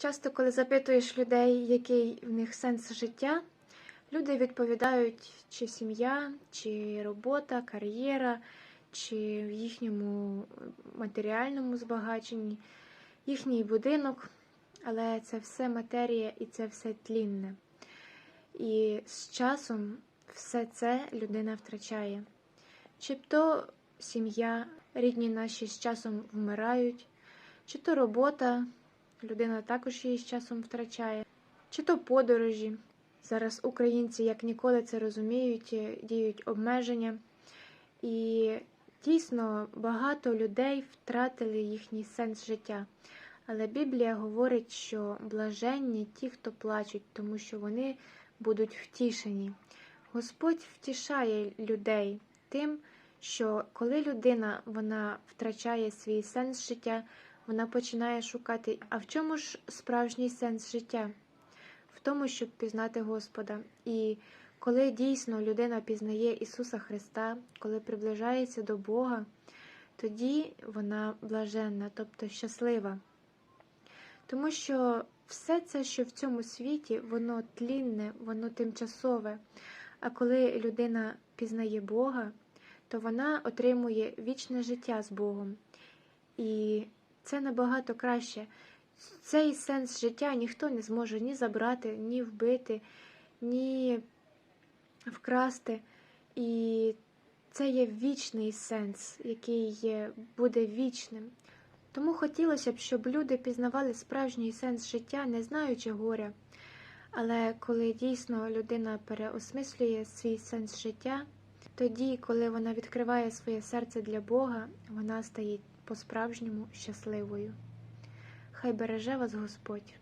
Часто, коли запитуєш людей, який в них сенс життя, люди відповідають, чи сім'я, чи робота, кар'єра, чи в їхньому матеріальному збагаченні, їхній будинок. Але це все матерія і це все тлінне. І з часом все це людина втрачає. Чи то сім'я, рідні наші з часом вмирають, чи то робота, людина також її з часом втрачає, чи то подорожі. Зараз українці як ніколи це розуміють, діють обмеження. І дійсно багато людей втратили їхній сенс життя. Але Біблія говорить, що блаженні ті, хто плачуть, тому що вони будуть втішені. Господь втішає людей тим, що коли людина вона втрачає свій сенс життя, вона починає шукати, а в чому ж справжній сенс життя? В тому, щоб пізнати Господа. І коли дійсно людина пізнає Ісуса Христа, коли приближається до Бога, тоді вона блаженна, тобто щаслива. Тому що все це, що в цьому світі, воно тлінне, воно тимчасове. А коли людина пізнає Бога, то вона отримує вічне життя з Богом. І це набагато краще. Цей сенс життя ніхто не зможе ні забрати, ні вбити, ні вкрасти. І це є вічний сенс, який є, буде вічним. Тому хотілося б, щоб люди пізнавали справжній сенс життя, не знаючи горя. Але коли дійсно людина переосмислює свій сенс життя, тоді, коли вона відкриває своє серце для Бога, вона стає по-справжньому щасливою. Хай береже вас Господь.